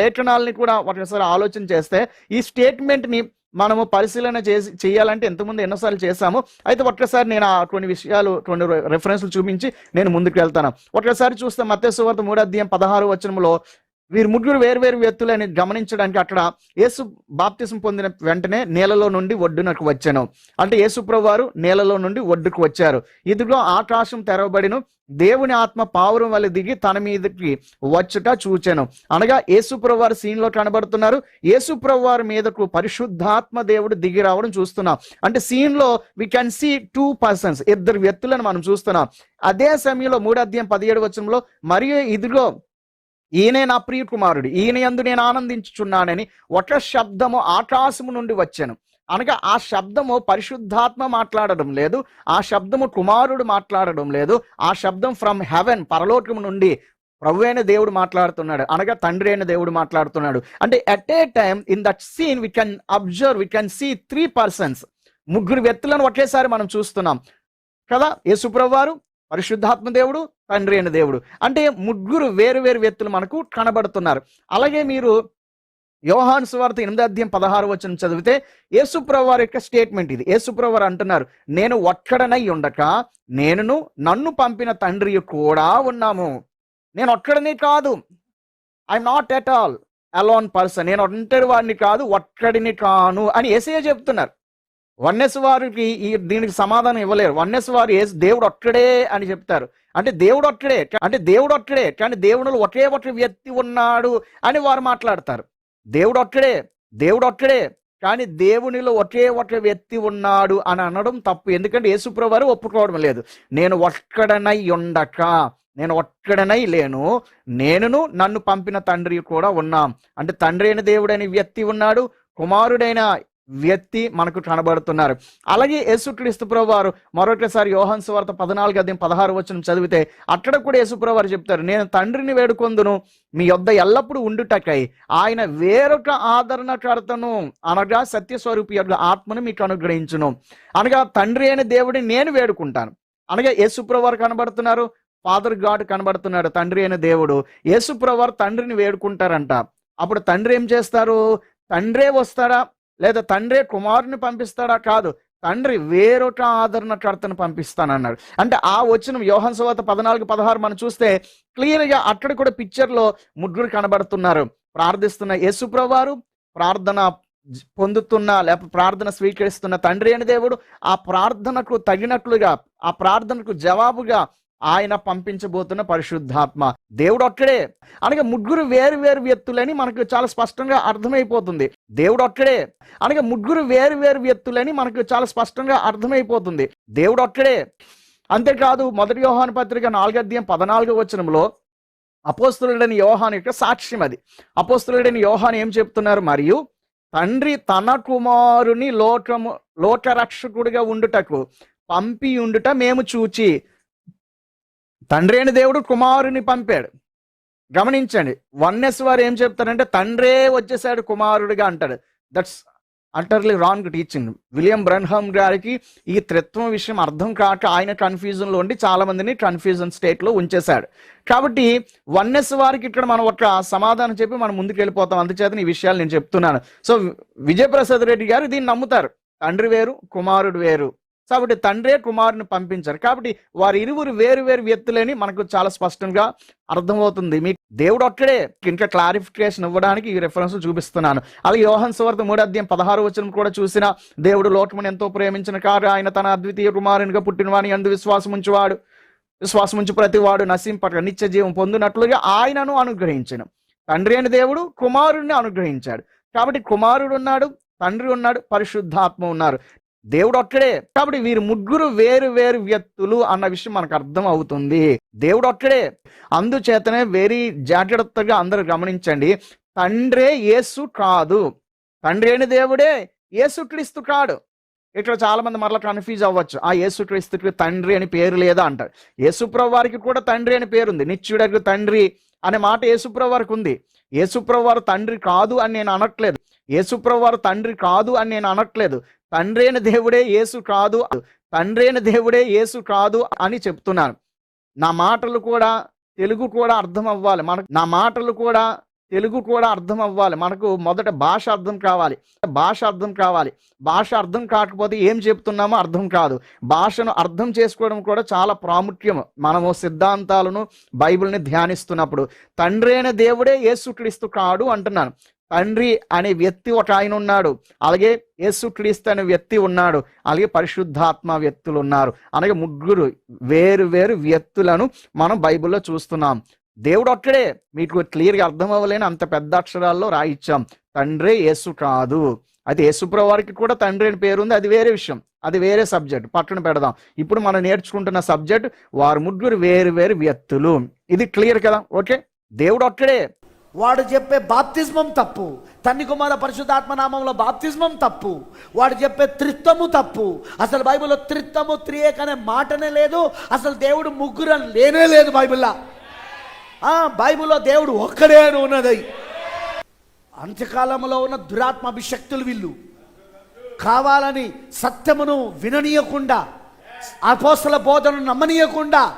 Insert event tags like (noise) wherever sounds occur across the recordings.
లేఖనాలని కూడా ఒకసారి ఆలోచన చేస్తే ఈ స్టేట్మెంట్ని మనము పరిశీలన చేసి చేయాలంటే ఎంతమంది ఎన్నోసార్లు చేశాము. అయితే ఒక్కసారి నేను ఆ కొన్ని విషయాలు కొన్ని రెఫరెన్స్లు చూపించి నేను ముందుకు వెళ్తాను. ఒక్కసారి చూస్తే మత్స్యవార్త మూడు అధ్యాయం పదహారు వచనంలో వీరు ముగ్గురు వేరు వ్యక్తులని గమనించడానికి అక్కడ యేసు బాప్తిసం పొందిన వెంటనే నేలలో నుండి ఒడ్డునకు వచ్చాను. అంటే యేసుప్రభు వారు నేలలో నుండి ఒడ్డుకు వచ్చారు. ఇదిగో ఆకాశం తెరవబడిను దేవుని ఆత్మ పావురం వల్ల దిగి తన మీదకి వచ్చుట చూచాను. అనగా యేసుప్రభు వారు సీన్లో కనబడుతున్నారు. యేసుప్రభు వారి మీదకు పరిశుద్ధాత్మ దేవుడు దిగి రావడం చూస్తున్నాం. అంటే సీన్లో we can see two persons ఇద్దరు వ్యక్తులను మనం చూస్తున్నాం. అదే సమయంలో మూడు అధ్యాయం పదిహేడు వచనంలో మరియు ఇదిగో ఈయనే నా ప్రియకుమారుడు ఈయన ఎందు నేను ఆనందించుచున్నానని ఒక శబ్దము ఆకాశము నుండి వచ్చాను. అనగా ఆ శబ్దము పరిశుద్ధాత్మ మాట్లాడడం లేదు ఆ శబ్దము కుమారుడు మాట్లాడడం లేదు ఆ శబ్దం ఫ్రమ్ హెవెన్ పరలోకము నుండి ప్రభువైన దేవుడు మాట్లాడుతున్నాడు అనగా తండ్రి అయిన దేవుడు మాట్లాడుతున్నాడు. అంటే at a time in that scene we can observe we can see three persons ముగ్గురు వ్యక్తులను ఒకేసారి మనం చూస్తున్నాం. కదా? యేసుప్రభు వారు పరిశుద్ధాత్మ దేవుడు తండ్రి అయిన దేవుడు. అంటే ముగ్గురు వేరు వేరు వ్యక్తులు మనకు కనబడుతున్నారు. అలాగే మీరు యోహాన్ సువార్త ఎనిమిది అధ్యాయం పదహారు వచ్చిన చదివితే యేసుప్రభు వారి యొక్క స్టేట్మెంట్ ఇది. యేసుప్రభు వారు అంటున్నారు నేను ఒక్కడనై ఉండక నేనును నన్ను పంపిన తండ్రి కూడా ఉన్నాము. నేను ఒక్కడనే కాదు. I'm not at all alone person నేను ఒంటరి వాడిని కాదు ఒక్కడిని కాను అని ఏసయ్య చెప్తున్నారు. వన్నెస్ వారికి ఈ దీనికి సమాధానం ఇవ్వలేరు. వన్నెస్ వారు ఏసు దేవుడు ఒక్కడే అని చెప్తారు. అంటే దేవుడు ఒక్కడే అంటే దేవుడు ఒక్కడే కానీ దేవునిలో ఒకే ఒక వ్యక్తి ఉన్నాడు అని వారు మాట్లాడతారు. దేవుడు ఒక్కడే దేవుడు ఒక్కడే కానీ దేవునిలో ఒకే ఒక వ్యక్తి ఉన్నాడు అని అనడం తప్పు. ఎందుకంటే యేసుప్రభు వారు ఒప్పుకోవడం లేదు. నేను ఒక్కడనై ఉండక నేను ఒక్కడనై లేను నేనును నన్ను పంపిన తండ్రి కూడా ఉన్నాం. అంటే తండ్రి అయిన దేవుడైన వ్యక్తి ఉన్నాడు కుమారుడైన వ్యక్తి మనకు కనబడుతున్నారు. అలాగే యేసుక్రీస్తు ప్రభు వారు మరొకసారి యోహన్ సువార్త పద్నాలుగు అధ్యాయం పదహారు వచ్చిన చదివితే అక్కడ కూడా యేసుప్రభు వారు చెప్తారు నేను తండ్రిని వేడుకొందును మీ యొద్ద ఎల్లప్పుడూ ఉండుటకై. ఆయన వేరొక ఆదరణకర్తను అనగా సత్యస్వరూపి యొక్క ఆత్మను మీకు అనుగ్రహించును. అనగా తండ్రి అయిన దేవుడిని నేను వేడుకుంటాను. అనగా యేసుప్రభు వారు కనబడుతున్నారు ఫాదర్ గాడ్ కనబడుతున్నాడు తండ్రి అయిన దేవుడు. యేసుప్రభు వారు తండ్రిని వేడుకుంటారంట. అప్పుడు తండ్రి ఏం చేస్తారు? తండ్రే వస్తాడా? లేదా తండ్రే కుమారుని పంపిస్తాడా? కాదు. తండ్రి వేరొక ఆదరణకర్తను పంపిస్తానన్నాడు. అంటే ఆ వచ్చిన యోహన్ సువాత పద్నాలుగు పదహారు మనం చూస్తే క్లియర్గా అక్కడ కూడా పిక్చర్లో ముగ్గురు కనబడుతున్నారు. ప్రార్థిస్తున్న యేసుప్రవారు ప్రార్థన పొందుతున్న లేకపోతే ప్రార్థన స్వీకరిస్తున్న తండ్రి అని దేవుడు ఆ ప్రార్థనకు తగినట్లుగా ఆ ప్రార్థనకు జవాబుగా ఆయన పంపించబోతున్న పరిశుద్ధాత్మ దేవుడు ఒక్కడే అనగా ముగ్గురు వేరు వేరు వ్యక్తులని మనకు చాలా స్పష్టంగా అర్థమైపోతుంది. దేవుడు ఒక్కడే అనగా ముగ్గురు వేరు వేరు వ్యక్తులని మనకు చాలా స్పష్టంగా అర్థమైపోతుంది. దేవుడు ఒక్కడే అంతేకాదు మొదటి యోహాను పత్రిక నాలుగు అధ్యాయం పద్నాలుగో వచనంలో అపోస్తులుడని యోహాన్ యొక్క సాక్ష్యం అది. అపోస్తులుడని యోహాన్ ఏం చెప్తున్నారు? మరియు తండ్రి తన కుమారుని లోకము లోకరక్షకుడిగా ఉండుటకు పంపి ఉండుట మేము చూచి. తండ్రి అయిన దేవుడు కుమారుని పంపాడు. గమనించండి వన్నెస్ వారు ఏం చెప్తారంటే తండ్రే వచ్చేసాడు కుమారుడిగా అంటాడు that's utterly wrong teaching William Branham గారికి ఈ త్రిత్వం విషయం అర్థం కాక ఆయన కన్ఫ్యూజన్లో ఉండి చాలామందిని కన్ఫ్యూజన్ స్టేట్లో ఉంచేశాడు. కాబట్టి వన్నెస్ వారికి ఇక్కడ మనం ఒక సమాధానం చెప్పి మనం ముందుకు వెళ్ళిపోతాం. అందుచేత ఈ విషయాలు నేను చెప్తున్నాను. సో విజయప్రసాద్ రెడ్డి గారు దీన్ని నమ్ముతారు. తండ్రి వేరు కుమారుడు వేరు కాబట్టి తండ్రే కుమారుని పంపించారు. కాబట్టి వారి ఇరువురు వేరు వేరు వ్యక్తులని మనకు చాలా స్పష్టంగా అర్థమవుతుంది. మీకు దేవుడు ఒక్కడే ఇంకా క్లారిఫికేషన్ ఇవ్వడానికి ఈ రెఫరెన్స్ చూపిస్తున్నాను. అలాగే యోహన్ సువార్త మూడు పదహారు వచనం కూడా చూసిన దేవుడు లోకమును ఎంతో ప్రేమించిన కారు ఆయన తన అద్వితీయ కుమారునిగా పుట్టినవాని అందు విశ్వాసం ఉంచువాడు. విశ్వాసం ఉంచి ప్రతివాడు నశింపక నిత్య జీవం పొందినట్లుగా ఆయనను అనుగ్రహించను. తండ్రి అయిన దేవుడు కుమారుడిని అనుగ్రహించాడు. కాబట్టి కుమారుడు ఉన్నాడు తండ్రి ఉన్నాడు పరిశుద్ధాత్మ ఉన్నారు. దేవుడు ఒక్కడే. కాబట్టి వీరు ముగ్గురు వేరు వేరు వ్యక్తులు అన్న విషయం మనకు అర్థం అవుతుంది. దేవుడు ఒక్కడే. అందుచేతనే వెరీ జాగ్రత్తగా అందరూ గమనించండి. తండ్రే యేసు కాదు. తండ్రి అయిన దేవుడే యేసుక్రీస్తు కాడు. ఇక్కడ చాలా మంది మరలా కన్ఫ్యూజ్ అవ్వచ్చు. ఆ యేసుక్రీస్తుకి తండ్రి అని పేరు లేదా అంటారు. యేసుప్రభు వారికి కూడా తండ్రి అని పేరు ఉంది. నిత్యుడకు తండ్రి అనే మాట యేసుప్రభు వారికి ఉంది. యేసుప్రభు వారు తండ్రి కాదు అని నేను అనట్లేదు. యేసుప్రభు వారు తండ్రి కాదు అని నేను అనట్లేదు. తండ్రి అయిన దేవుడే యేసు కాదు తండ్రి అయిన దేవుడే యేసు కాదు అని చెప్తున్నాను నా మాటలు కూడా తెలుగు కూడా అర్థం అవ్వాలి. మనకు నా మాటలు కూడా తెలుగు కూడా అర్థం అవ్వాలి. మనకు మొదట భాష అర్థం కావాలి. భాష అర్థం కావాలి. భాష అర్థం కాకపోతే ఏం చెప్తున్నామో అర్థం కాదు. భాషను అర్థం చేసుకోవడం కూడా చాలా ప్రాముఖ్యం. మనము సిద్ధాంతాలను బైబిల్ని ధ్యానిస్తున్నప్పుడు తండ్రి అయిన దేవుడే యేసుక్రీస్తు కాడు అంటున్నాను. తండ్రి అనే వ్యక్తి ఒక ఆయన ఉన్నాడు. అలాగే యేసుక్రీస్తు అనే వ్యక్తి ఉన్నాడు. అలాగే పరిశుద్ధాత్మ వ్యక్తులు ఉన్నారు. అలాగే ముగ్గురు వేరు వేరు వ్యక్తులను మనం బైబిల్లో చూస్తున్నాం. దేవుడు ఒక్కడే. మీకు క్లియర్గా అర్థం అవ్వలేని అంత పెద్ద అక్షరాల్లో రాయిచ్చాం. తండ్రి యేసు కాదు. అయితే యేసుప్రభు వారికి కూడా తండ్రి అని పేరు ఉంది అది వేరే విషయం. అది వేరే సబ్జెక్ట్. పక్కన పెడదాం. ఇప్పుడు మనం నేర్చుకుంటున్న సబ్జెక్ట్ వారు ముగ్గురు వేరు వేరు వ్యక్తులు. ఇది క్లియర్ కదా? ఓకే? దేవుడు ఒక్కడే. వాడు చెప్పే బాప్తిజమం తప్పు. తన్ని కుమార పరిశుద్ధాత్మ నామంలో బాప్తిజమం తప్పు. వాడు చెప్పే త్రిత్వము తప్పు. అసలు బైబిల్లో త్రిత్వము త్రియేక్ అనే మాటనే లేదు. అసలు దేవుడు ముగ్గురు అని లేనే లేదు బైబిల్లో. ఆ, బైబిల్లో దేవుడు ఒక్కడే అని ఉన్నది. అంత్యకాలంలో ఉన్న దురాత్మ అభిషక్తులు వీళ్ళు. కావాలని సత్యమును విననీయకుండా పోస్తల బోధను నమ్మనీయకుండా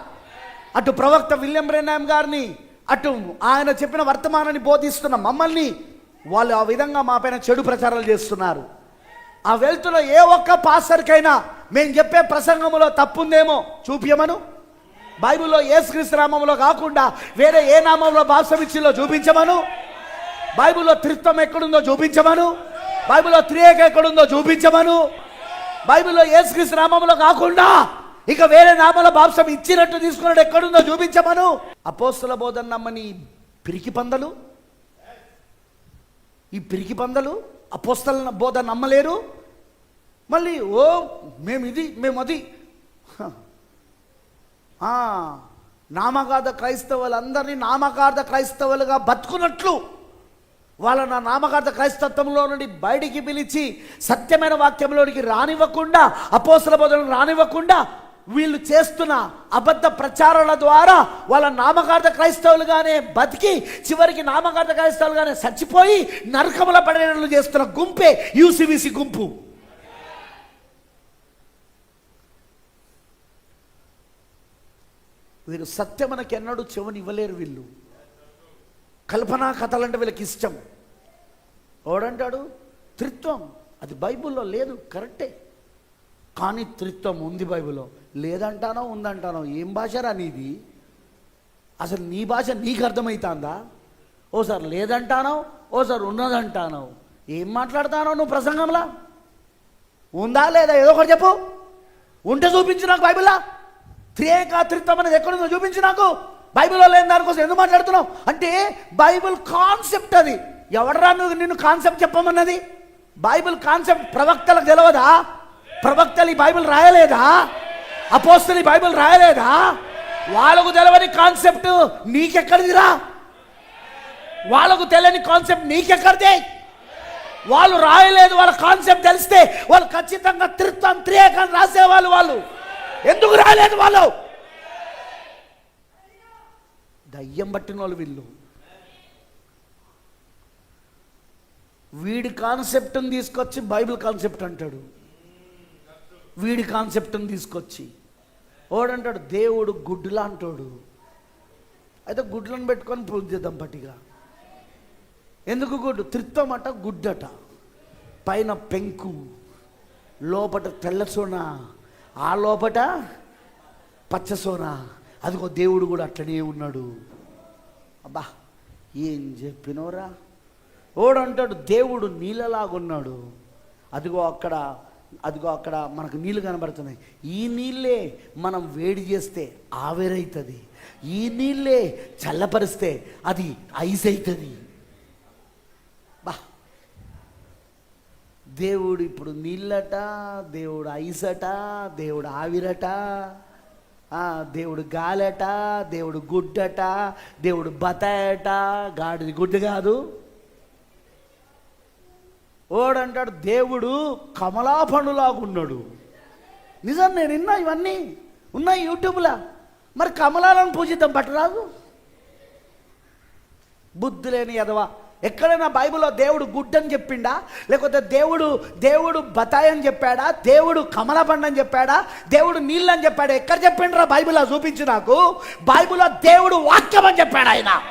అటు ప్రవక్త విలియం బ్రెనామ్ గారిని అటు ఆయన చెప్పిన వర్తమానాన్ని బోధిస్తున్న మమ్మల్ని వాళ్ళు ఆ విధంగా మా పైన చెడు ప్రచారాలు చేస్తున్నారు. ఆ వెల్తులో ఏ ఒక్క పాస్టర్కైనా మేము చెప్పే ప్రసంగంలో తప్పుందేమో చూపించమను బైబిల్లో ఏసుక్రీస్తు నామంలో కాకుండా వేరే ఏ నామంలో బాప్సమిచ్చిలో చూపించమను? బైబిల్లో త్రిత్వం ఎక్కడుందో చూపించమను? బైబిల్లో త్రియేక ఎక్కడుందో చూపించమను? బైబిల్లో ఏసుక్రీస్తు నామంలో కాకుండా ఇక వేరే నామల బాప్సం ఇచ్చినట్టు తీసుకున్నాడు. ఎక్కడుందో చూపించమను. అపోస్తుల బోధన నమ్మని పిరికి పందలు? ఈ పిరికి పందలు అపోస్తల బోధ నమ్మలేరు? మళ్ళీ ఓ మేము ఇది మేము అది నామగార్థ నామకార్థ క్రైస్తవులందరినీ నామకార్థ క్రైస్తవులుగా బతుకున్నట్లు వాళ్ళ నా నామకార్థ క్రైస్తత్వంలో నుండి బయటికి పిలిచి సత్యమైన వాక్యంలోనికి రానివ్వకుండా అపోసల బోధనలు రానివ్వకుండా వీళ్ళు చేస్తున్న అబద్ధ ప్రచారాల ద్వారా వాళ్ళ నామకార్థ క్రైస్తవులుగానే బతికి చివరికి నామకార్థ క్రైస్తవులుగానే చచ్చిపోయి నరకముల పడేటట్లు చేస్తున్న గుంపే యూసివిసి గుంపు. వీరు సత్యమనకి ఎన్నడూ చెవుని ఇవ్వలేరు వీళ్ళు. కల్పనా కథలంటే వీళ్ళకి ఇష్టం. ఓడంటాడు త్రిత్వం. అది బైబిల్లో లేదు కరెక్టే. కానీ త్రిత్వం ఉంది బైబిల్లో. లేదంటానో ఉందంటానో ఏం భాషరా నీది? అసలు నీ భాష నీకు అర్థమవుతుందా ఓసారి లేదంటానో ఓసారి ఉన్నదంటానో. ఏం మాట్లాడతానో నువ్వు ప్రసంగంలా? ఉందా లేదా? ఏదో ఒకటి చెప్పు. ఉంటే చూపించు నాకు బైబిల్లా. త్రియేక త్రిత్వం అనేది ఎక్కడుందో చూపించు నాకు. బైబిల్లో లేని దానికోసం ఎందుకు మాట్లాడుతున్నావు? అంటే బైబిల్ కాన్సెప్ట్ అది. ఎవడరా నువ్వు నిన్ను కాన్సెప్ట్ చెప్పమన్నది? బైబిల్ కాన్సెప్ట్ ప్రవక్తలకు తెలియదా ప్రవక్తలు ఈ బైబిల్ రాయలేదా? అపోస్తులు ఈ బైబిల్ రాయలేదా? వాళ్ళకు తెలియని కాన్సెప్ట్ నీకెక్కడిదిరా వాళ్ళకు తెలియని కాన్సెప్ట్ నీకెక్కడిదే? వాళ్ళు రాయలేదు వాళ్ళ కాన్సెప్ట్ తెలిస్తే వాళ్ళు ఖచ్చితంగా త్రిత్వం త్రియేకం రాసేవాళ్ళు వాళ్ళు. ఎందుకు రాయలేదు వాళ్ళు? దయ్యం పట్టిన వాళ్ళు వీళ్ళు. వీడి కాన్సెప్ట్ని తీసుకొచ్చి బైబిల్ కాన్సెప్ట్ అంటాడు. వీడి కాన్సెప్ట్ని తీసుకొచ్చి. ఓడంటాడు దేవుడు గుడ్డులా అంటాడు అయితే గుడ్లను పెట్టుకొని పూజ చేద్దాం పట్టిగా ఎందుకు గుడ్డు? త్రిత్వం గుడ్డట పైన పెంకు లోపట తెల్ల సోన ఆ లోపట పచ్చసోన అదిగో దేవుడు కూడా అట్లనే ఉన్నాడు. అబ్బా ఏం చెప్పినోరా? ఓడంటాడు దేవుడు నీళ్ళలాగున్నాడు. అదిగో అక్కడ అదిగో అక్కడ మనకు నీళ్ళు కనబడుతున్నాయి. ఈ నీళ్ళే మనం వేడి చేస్తే ఆవిరైతుంది. ఈ నీళ్ళే చల్లపరిస్తే అది ఐస్ అవుతుంది బా. దేవుడు ఇప్పుడు నీళ్ళట దేవుడు ఐసట దేవుడు ఆవిరట ఆ, దేవుడు గాలట దేవుడు గుడ్డట దేవుడు బతాయట. గాడిది గుడ్డు కాదు. ఓడంటాడు దేవుడు కమలా ఉన్నాడు నిజం నేను విన్నా ఇవన్నీ. ఉన్నాయి యూట్యూబ్లో. మరి కమలాలను పూజిద్దాం పట్టరాదు బుద్ధి లేని ఎదవా ఎక్కడైనా బైబిల్లో దేవుడు గుడ్ అని చెప్పిండా? లేకపోతే దేవుడు దేవుడు బతాయి అని చెప్పాడా? దేవుడు కమల పండు అని చెప్పాడా? దేవుడు నీళ్ళు అని చెప్పాడా? ఎక్కడ చెప్పిండ్రా బైబిల్లో? చూపించు నాకు. బైబిల్లో దేవుడు వాక్యం అని చెప్పాడు ఆయన.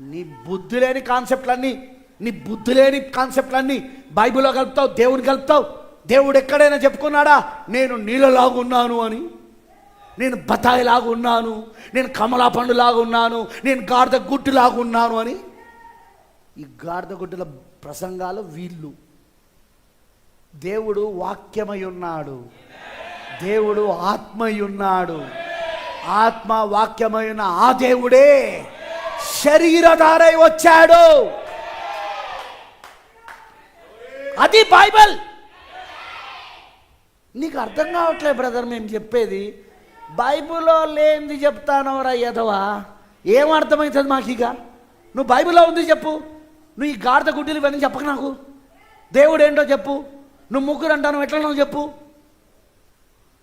నీ బుద్ధి లేని కాన్సెప్ట్లన్నీ నీ బుద్ధి లేని కాన్సెప్ట్లన్నీ బైబిల్లో కలుపుతావు దేవుని కలుపుతావు. దేవుడు ఎక్కడైనా చెప్పుకున్నాడా నేను నీళ్ళలాగా ఉన్నాను అని. నేను బతాయిలాగా ఉన్నాను నేను కమలా పండులాగా ఉన్నాను నేను గాడిద గుడ్డులాగా ఉన్నాను అని. ఈ గాడిద గుడ్డుల ప్రసంగాలు వీళ్ళు. దేవుడు వాక్యమై ఉన్నాడు. దేవుడు ఆత్మై ఉన్నాడు. ఆత్మ వాక్యమైన ఆ దేవుడే శరీరధారై వచ్చాడు. అది బైబిల్. (laughs) నీకు అర్థం కావట్లేదు బ్రదర్ మేము చెప్పేది. బైబిల్లో లేనిది చెప్తానవరా యదవా ఏం అర్థమవుతుంది మాకు ఇక నువ్వు బైబిల్లో ఉంది చెప్పు. నువ్వు ఈ గాడిద గుడ్డలు ఇవన్నీ చెప్పక నాకు. దేవుడు ఏంటో చెప్పు. నువ్వు ముగ్గురు అంటాను ఎట్లా చెప్పు.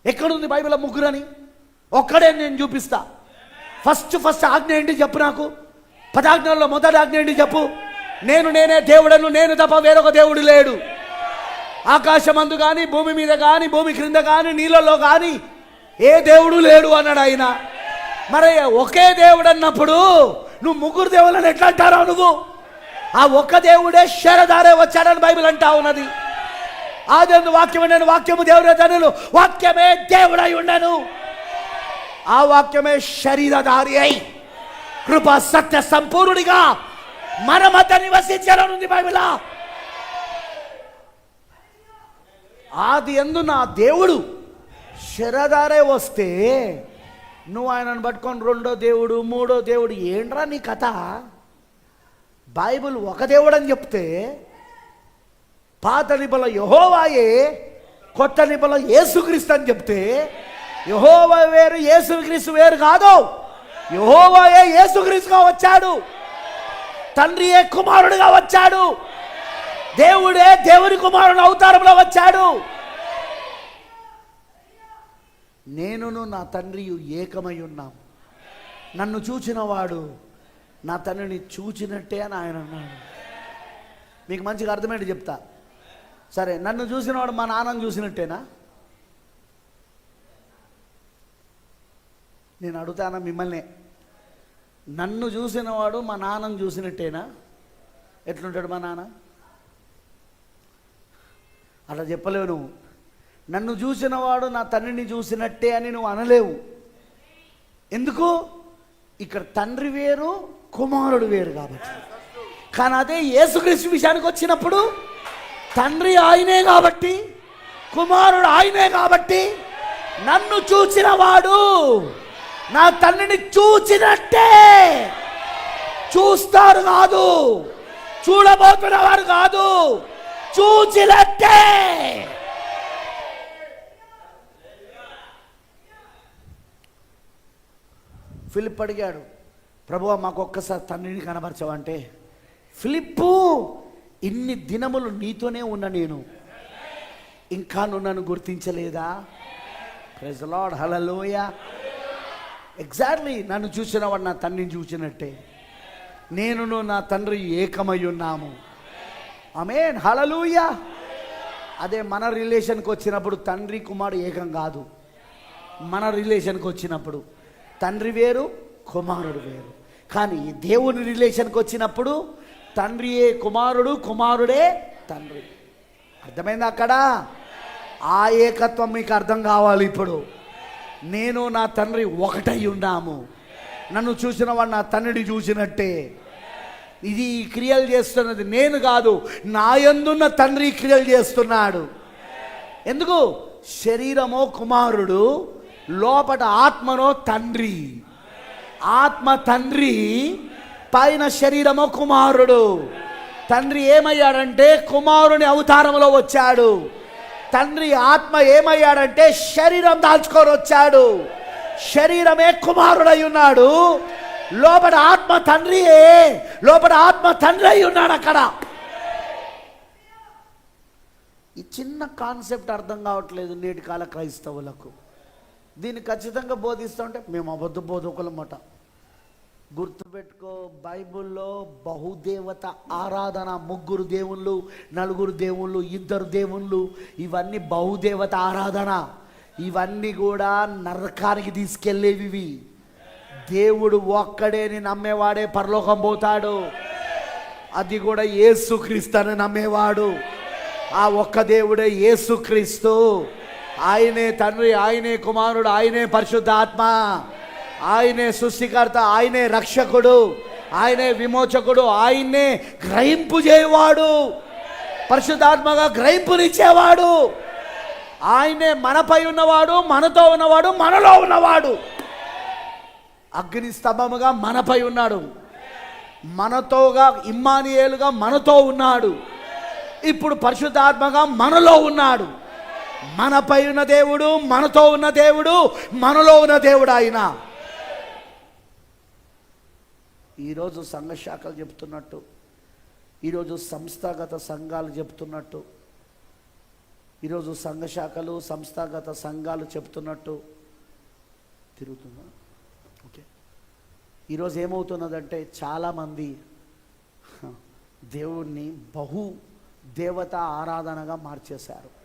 ఎక్కడుంది బైబిల్లో ముగ్గురు అని ఒక్కడే నేను చూపిస్తా. ఫస్ట్ ఫస్ట్ ఆజ్ఞ ఏంటి చెప్పు నాకు? పదాజ్ఞల్లో మొదటి ఆజ్ఞ ఏంటి చెప్పు? నేను నేనే దేవుడను నేను తప్ప వేరొక దేవుడు లేడు. ఆకాశమందు కానీ భూమి మీద కానీ భూమి క్రింద కానీ నీళ్ళలో కానీ ఏ దేవుడు లేడు అన్నాడు ఆయన. మరి ఒకే దేవుడు అన్నప్పుడు నువ్వు ముగ్గురు దేవుళ్ళని ఎట్లా అంటారా నువ్వు? ఆ ఒక్క దేవుడే శరధారే వచ్చాడని బైబిల్ అంటా ఉన్నది. ఆది వాక్యం ఉండను వాక్యము దేవుడే తనను. వాక్యమే దేవుడై ఉండను. ఆ వాక్యమే శరీరధారి అయి కృప సత్య సంపూర్ణుడిగా మన మధ్య నివసించాలనుంది బైబిలా. ఆది ఎందు నా దేవుడు శరదారే వస్తే నువ్వు ఆయనను పట్టుకొని రెండో దేవుడు మూడో దేవుడు ఏంట్రా నీ కథ? బైబిల్ ఒక దేవుడు అని చెప్తే పాత నిబల యహోవాయే కొత్త నిబల యేసుక్రీస్తు అని చెప్తే యహోవా వేరు యేసుక్రీస్తు వేరు కాదు. యహోవాయే యేసుక్రీస్తుగా వచ్చాడు. తండ్రియే కుమారుడిగా వచ్చాడు. దేవుడే దేవుని కుమారుడు అవతారంలో వచ్చాడు. నేనును నా తండ్రి ఏకమై ఉన్నాం. నన్ను చూచినవాడు నా తండ్రిని చూచినట్టే అని ఆయన అన్నాడు. మీకు మంచిగా అర్థమేంటి చెప్తా. సరే నన్ను చూసినవాడు మా నాన్నను చూసినట్టేనా? నేను అడుగుతానా మిమ్మల్ని? నన్ను చూసినవాడు మా నాన్నను చూసినట్టేనా? ఎట్లుంటాడు మా నాన్న? అలా చెప్పలేవు నువ్వు. నన్ను చూసినవాడు నా తండ్రిని చూసినట్టే అని నువ్వు అనలేవు. ఎందుకు? ఇక్కడ తండ్రి వేరు కుమారుడు వేరు కాబట్టి. కానీ అదే యేసుక్రీస్తు విషయానికి వచ్చినప్పుడు తండ్రి ఆయనే కాబట్టి కుమారుడు ఆయనే కాబట్టి నన్ను చూసిన వాడు నా తండ్రిని చూచినట్టే. చూస్తారు కాదు. చూడబోతున్న వారు కాదు. చూచినట్టే. ఫిలిప్ అడిగాడు ప్రభు మాకు ఒక్కసారి తండ్రిని కనబరచవంటే. ఫిలిప్పు ఇన్ని దినములు నీతోనే ఉన్న నేను. ఇంకా నువ్వు నన్ను గుర్తించలేదా? ప్రెజలాడ్ హలలోయ ఎగ్జాక్ట్లీ నన్ను చూసినవాడు నా తండ్రిని చూసినట్టే. నేనును నా తండ్రి ఏకమై ఉన్నాము ఆమెన్ హలలుయ అదే మన రిలేషన్కి వచ్చినప్పుడు తండ్రి కుమారుడు ఏకం కాదు. మన రిలేషన్కి వచ్చినప్పుడు తండ్రి వేరు కుమారుడు వేరు. కానీ దేవుని రిలేషన్కి వచ్చినప్పుడు తండ్రియే కుమారుడు కుమారుడే తండ్రి. అర్థమైంది అక్కడ? ఆ ఏకత్వం మీకు అర్థం కావాలి ఇప్పుడు. నేను నా తండ్రి ఒకటై ఉన్నాము. నన్ను చూసిన వాడు నా తండ్రిని చూసినట్టే. ఇది ఈ క్రియలు చేస్తున్నది నేను కాదు నా యందున్న తండ్రి క్రియలు చేస్తున్నాడు. ఎందుకు? శరీరమో కుమారుడు లోపట ఆత్మనో తండ్రి. ఆత్మ తండ్రి పైన శరీరమో కుమారుడు. తండ్రి ఏమయ్యాడంటే కుమారుని అవతారంలో వచ్చాడు. తండ్రి ఆత్మ ఏమయ్యాడంటే శరీరం దాల్చుకొని వచ్చాడు. శరీరమే కుమారుడై ఉన్నాడు. లోపల ఆత్మ తండ్రియే. లోపల ఆత్మ తండ్రి అయి ఉన్నాడు అక్కడ. ఈ చిన్న కాన్సెప్ట్ అర్థం కావట్లేదు నేటి కాల క్రైస్తవులకు. దీన్ని ఖచ్చితంగా బోధిస్తూ ఉంటే మేము అబద్ధ బోధకులమాట. గుర్తుపెట్టుకో బైబిల్లో బహుదేవత ఆరాధన ముగ్గురు దేవుళ్ళు నలుగురు దేవుళ్ళు ఇద్దరు దేవుళ్ళు ఇవన్నీ బహుదేవత ఆరాధన. ఇవన్నీ కూడా నరకానికి తీసుకెళ్ళేవి దేవుడు ఒక్కడేని నమ్మేవాడే పరలోకం పోతాడు. అది కూడా యేసుక్రీస్తుని నమ్మేవాడు. ఆ ఒక్క దేవుడే ఏసుక్రీస్తు ఆయనే తండ్రి ఆయనే కుమారుడు ఆయనే పరిశుద్ధాత్మ. ఆయనే సృష్టికర్త ఆయనే రక్షకుడు ఆయనే విమోచకుడు ఆయన్నే గ్రహింపు చేయవాడు. పరిశుద్ధాత్మగా గ్రహింపునిచ్చేవాడు. ఆయనే మనపై ఉన్నవాడు మనతో ఉన్నవాడు మనలో ఉన్నవాడు. అగ్ని స్తంభముగా మనపై ఉన్నాడు. మనతోగా ఇమ్మానియేలుగా మనతో ఉన్నాడు. ఇప్పుడు పరిశుద్ధాత్మగా మనలో ఉన్నాడు. మనపై ఉన్న దేవుడు మనతో ఉన్న దేవుడు మనలో ఉన్న దేవుడు ఆయన. ఈరోజు సంఘ శాఖలు చెప్తున్నట్టు ఈరోజు సంస్థాగత సంఘాలు చెప్తున్నట్టు ఈరోజు సంఘ శాఖలు సంస్థాగత సంఘాలు చెప్తున్నట్టు తిరుగుతున్నా. ఓకే. ఈరోజు ఏమవుతున్నదంటే చాలామంది దేవుణ్ణి బహు దేవత ఆరాధనగా మార్చేశారు.